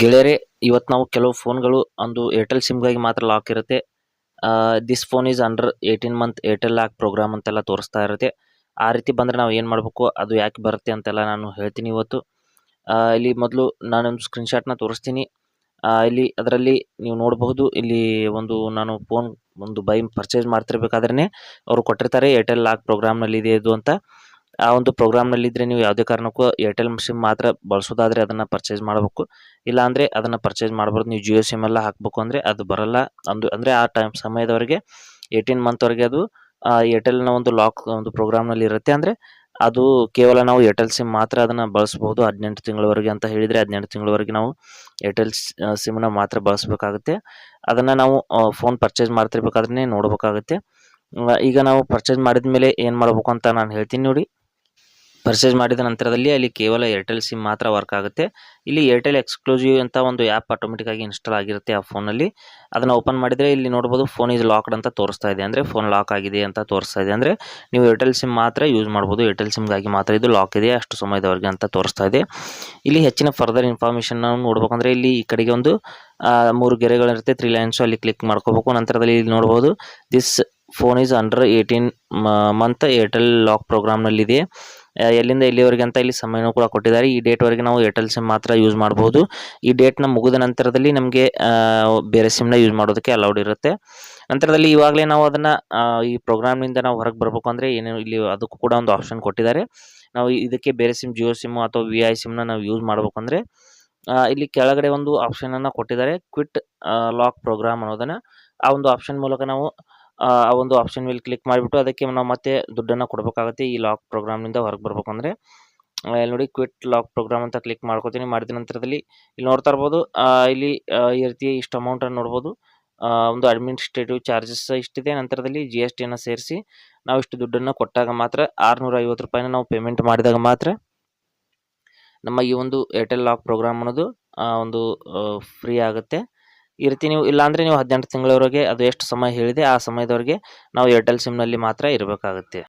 ಗೆಳೆಯರೇ ಇವತ್ತು ನಾವು ಕೆಲವು ಫೋನ್ಗಳು ಒಂದು ಏರ್ಟೆಲ್ ಸಿಮ್ಗಾಗಿ ಮಾತ್ರ ಲಾಕ್ ಇರುತ್ತೆ. This phone is under eighteen month Airtel lock program ಅಂತೆಲ್ಲ ತೋರಿಸ್ತಾ ಇರುತ್ತೆ. ಆ ರೀತಿ ಬಂದರೆ ನಾವು ಏನು ಮಾಡಬೇಕು, ಅದು ಯಾಕೆ ಬರುತ್ತೆ ಅಂತೆಲ್ಲ ನಾನು ಹೇಳ್ತೀನಿ ಇವತ್ತು. ಇಲ್ಲಿ ಮೊದಲು ನಾನೊಂದು ಸ್ಕ್ರೀನ್ಶಾಟ್ನ ತೋರಿಸ್ತೀನಿ. ಇಲ್ಲಿ ಅದರಲ್ಲಿ ನೀವು ನೋಡಬಹುದು, ಇಲ್ಲಿ ಒಂದು ನಾನು ಫೋನ್ ಒಂದು ಬೈ ಪರ್ಚೇಸ್ ಮಾಡ್ತಿರ್ಬೇಕಾದ್ರೆ ಅವರು ಕೊಟ್ಟಿರ್ತಾರೆ ಏರ್ಟೆಲ್ ಲಾಕ್ ಪ್ರೋಗ್ರಾಮ್ನಲ್ಲಿ ಇದೆ ಇದು ಅಂತ. ಆ ಒಂದು ಪ್ರೋಗ್ರಾಮ್ನಲ್ಲಿ ಇದ್ದರೆ ನೀವು ಯಾವುದೇ ಕಾರಣಕ್ಕೂ ಏರ್ಟೆಲ್ ಸಿಮ್ ಮಾತ್ರ ಬಳಸೋದಾದರೆ ಅದನ್ನು ಪರ್ಚೇಸ್ ಮಾಡಬೇಕು. ಇಲ್ಲಾಂದರೆ ಅದನ್ನು ಪರ್ಚೇಸ್ ಮಾಡಬಾರ್ದು. ನೀವು ಜಿಯೋ ಸಿಮ್ ಎಲ್ಲ ಹಾಕಬೇಕು ಅಂದರೆ ಅದು ಬರಲ್ಲ. ಅಂದು, ಅಂದರೆ ಆ ಟೈಮ್ ಸಮಯದವರೆಗೆ ಏಯ್ಟೀನ್ ಮಂತ್ವರೆಗೆ ಅದು ಏರ್ಟೆಲ್ನ ಒಂದು ಲಾಕ್ ಒಂದು ಪ್ರೋಗ್ರಾಮ್ನಲ್ಲಿ ಇರುತ್ತೆ. ಅಂದರೆ ಅದು ಕೇವಲ ನಾವು ಏರ್ಟೆಲ್ ಸಿಮ್ ಮಾತ್ರ ಅದನ್ನು ಬಳಸ್ಬೋದು. ಹದಿನೆಂಟು ತಿಂಗಳವರೆಗೆ ಅಂತ ಹೇಳಿದರೆ ಹದಿನೆಂಟು ತಿಂಗಳವರೆಗೆ ನಾವು ಏರ್ಟೆಲ್ ಸಿಮ್ನ ಮಾತ್ರ ಬಳಸಬೇಕಾಗುತ್ತೆ. ಅದನ್ನು ನಾವು ಫೋನ್ ಪರ್ಚೇಸ್ ಮಾಡ್ತಿರ್ಬೇಕಾದ್ರೆ ನೋಡಬೇಕಾಗುತ್ತೆ. ಈಗ ನಾವು ಪರ್ಚೇಸ್ ಮಾಡಿದ ಮೇಲೆ ಏನು ಮಾಡಬೇಕು ಅಂತ ನಾನು ಹೇಳ್ತೀನಿ ನೋಡಿ. ಪರ್ಚೇಸ್ ಮಾಡಿದ ನಂತರದಲ್ಲಿ ಅಲ್ಲಿ ಕೇವಲ ಏರ್ಟೆಲ್ ಸಿಮ್ ಮಾತ್ರ ವರ್ಕ್ ಆಗುತ್ತೆ. ಇಲ್ಲಿ ಏರ್ಟೆಲ್ ಎಕ್ಸ್ಕ್ಲೂಸಿವ್ ಅಂತ ಒಂದು ಆ್ಯಪ್ ಆಟೋಮೆಟಿಕ್ಕಾಗಿ ಇನ್ಸ್ಟಾಲ್ ಆಗಿರುತ್ತೆ ಆ ಫೋನಲ್ಲಿ ಅದನ್ನು ಓಪನ್ ಮಾಡಿದರೆ ಇಲ್ಲಿ ನೋಡ್ಬೋದು ಫೋನ್ ಈಸ್ ಲಾಕ್ಡ್ ಅಂತ ತೋರಿಸ್ತಾ ಇದೆ. ಅಂದರೆ ಫೋನ್ ಲಾಕ್ ಆಗಿದೆ ಅಂತ ತೋರಿಸ್ತಾ ಇದೆ. ಅಂದರೆ ನೀವು ಏರ್ಟೆಲ್ ಸಿಮ್ ಮಾತ್ರ ಯೂಸ್ ಮಾಡ್ಬೋದು. ಏರ್ಟೆಲ್ ಸಿಮ್ಗಾಗಿ ಮಾತ್ರ ಇದು ಲಾಕ್ ಇದೆ. ಅಷ್ಟು ಸಮಯದವರೆಗೆ ಅಂತ ತೋರಿಸ್ತಾ ಇದೆ. ಇಲ್ಲಿ ಹೆಚ್ಚಿನ ಫರ್ದರ್ ಇನ್ಫಾರ್ಮೇಷನ್ ನಾವು ನೋಡ್ಬೇಕಂದ್ರೆ ಇಲ್ಲಿ ಈ ಕಡೆಗೆ ಒಂದು ಮೂರು ಗೆರೆಗಳಿರುತ್ತೆ ತ್ರೀ ಲೈನ್ಸು ಅಲ್ಲಿ ಕ್ಲಿಕ್ ಮಾಡ್ಕೋಬೇಕು. ನಂತರದಲ್ಲಿ ಇಲ್ಲಿ ನೋಡ್ಬೋದು this phone is under eighteen month Airtel lock ಪ್ರೋಗ್ರಾಮ್ನಲ್ಲಿದೆ ಎಲ್ಲಿಂದ ಎಲ್ಲಿವರೆಗೆ ಅಂತ ಇಲ್ಲಿ ಸಮಯನೂ ಕೂಡ ಕೊಟ್ಟಿದ್ದಾರೆ. ಈ ಡೇಟ್ವರೆಗೆ ನಾವು ಏರ್ಟೆಲ್ ಸಿಮ್ ಮಾತ್ರ ಯೂಸ್ ಮಾಡ್ಬೋದು. ಈ ಡೇಟ್ನ ಮುಗಿದ ನಂತರದಲ್ಲಿ ನಮಗೆ ಬೇರೆ ಸಿಮ್ನ ಯೂಸ್ ಮಾಡೋದಕ್ಕೆ ಅಲೌಡ್ ಇರುತ್ತೆ. ನಂತರದಲ್ಲಿ ಇವಾಗಲೇ ನಾವು ಅದನ್ನು ಈ ಪ್ರೋಗ್ರಾಮ್ನಿಂದ ನಾವು ಹೊರಗೆ ಬರಬೇಕು ಅಂದರೆ ಏನು ಇಲ್ಲಿ ಅದಕ್ಕೂ ಕೂಡ ಒಂದು ಆಪ್ಷನ್ ಕೊಟ್ಟಿದ್ದಾರೆ. ನಾವು ಇದಕ್ಕೆ ಬೇರೆ ಸಿಮ್ ಜಿಯೋ ಸಿಮ್ಮು ಅಥವಾ ವಿ ಐ ಸಿಮ್ನ ನಾವು ಯೂಸ್ ಮಾಡಬೇಕು ಅಂದರೆ ಇಲ್ಲಿ ಕೆಳಗಡೆ ಒಂದು ಆಪ್ಷನನ್ನು ಕೊಟ್ಟಿದ್ದಾರೆ. ಕ್ವಿಟ್ ಲಾಕ್ ಪ್ರೋಗ್ರಾಮ್ ಅನ್ನೋದನ್ನು. ಆ ಒಂದು ಆಪ್ಷನ್ ಮೂಲಕ ನಾವು ಆ ಒಂದು ಆಪ್ಷನ್ ಮೇಲೆ ಕ್ಲಿಕ್ ಮಾಡಿಬಿಟ್ಟು ಅದಕ್ಕೆ ನಾವು ಮತ್ತೆ ದುಡ್ಡನ್ನು ಕೊಡಬೇಕಾಗುತ್ತೆ ಈ ಲಾಕ್ ಪ್ರೋಗ್ರಾಮ್ನಿಂದ ಹೊರಗೆ ಬರ್ಬೇಕಂದ್ರೆ ಅಂದರೆ. ಇಲ್ಲಿ ನೋಡಿ ಕ್ವಿಟ್ ಲಾಕ್ ಪ್ರೋಗ್ರಾಮ್ ಅಂತ ಕ್ಲಿಕ್ ಮಾಡ್ಕೋತೀನಿ. ಮಾಡಿದ ನಂತರದಲ್ಲಿ ಇಲ್ಲಿ ನೋಡ್ತಾ ಇರ್ಬೋದು. ಇಲ್ಲಿ ಈ ರೀತಿ ಇಷ್ಟು ಅಮೌಂಟನ್ನು ನೋಡ್ಬೋದು. ಒಂದು ಅಡ್ಮಿನಿಸ್ಟ್ರೇಟಿವ್ ಚಾರ್ಜಸ್ ಇಷ್ಟಿದೆ. ನಂತರದಲ್ಲಿ ಜಿ ಎಸ್ ಟಿಯನ್ನು ಸೇರಿಸಿ ನಾವು ಇಷ್ಟು ದುಡ್ಡನ್ನು ಕೊಟ್ಟಾಗ ಮಾತ್ರ ಆರುನೂರ ಐವತ್ತು ರೂಪಾಯಿನ ನಾವು ಪೇಮೆಂಟ್ ಮಾಡಿದಾಗ ಮಾತ್ರ ನಮ್ಮ ಈ ಒಂದು ಏರ್ಟೆಲ್ ಲಾಕ್ ಪ್ರೋಗ್ರಾಮ್ ಅನ್ನೋದು ಒಂದು ಫ್ರೀ ಆಗುತ್ತೆ. ಈ ರೀತಿ ನೀವು ಇಲ್ಲಾಂದರೆ ನೀವು ಹದಿನೆಂಟು ತಿಂಗಳವರೆಗೆ ಅದು ಎಷ್ಟು ಸಮಯ ಹೇಳಿದೆ ಆ ಸಮಯದವರೆಗೆ ನಾವು ಏರ್ಟೆಲ್ ಸಿಮ್ನಲ್ಲಿ ಮಾತ್ರ ಇರಬೇಕಾಗುತ್ತೆ.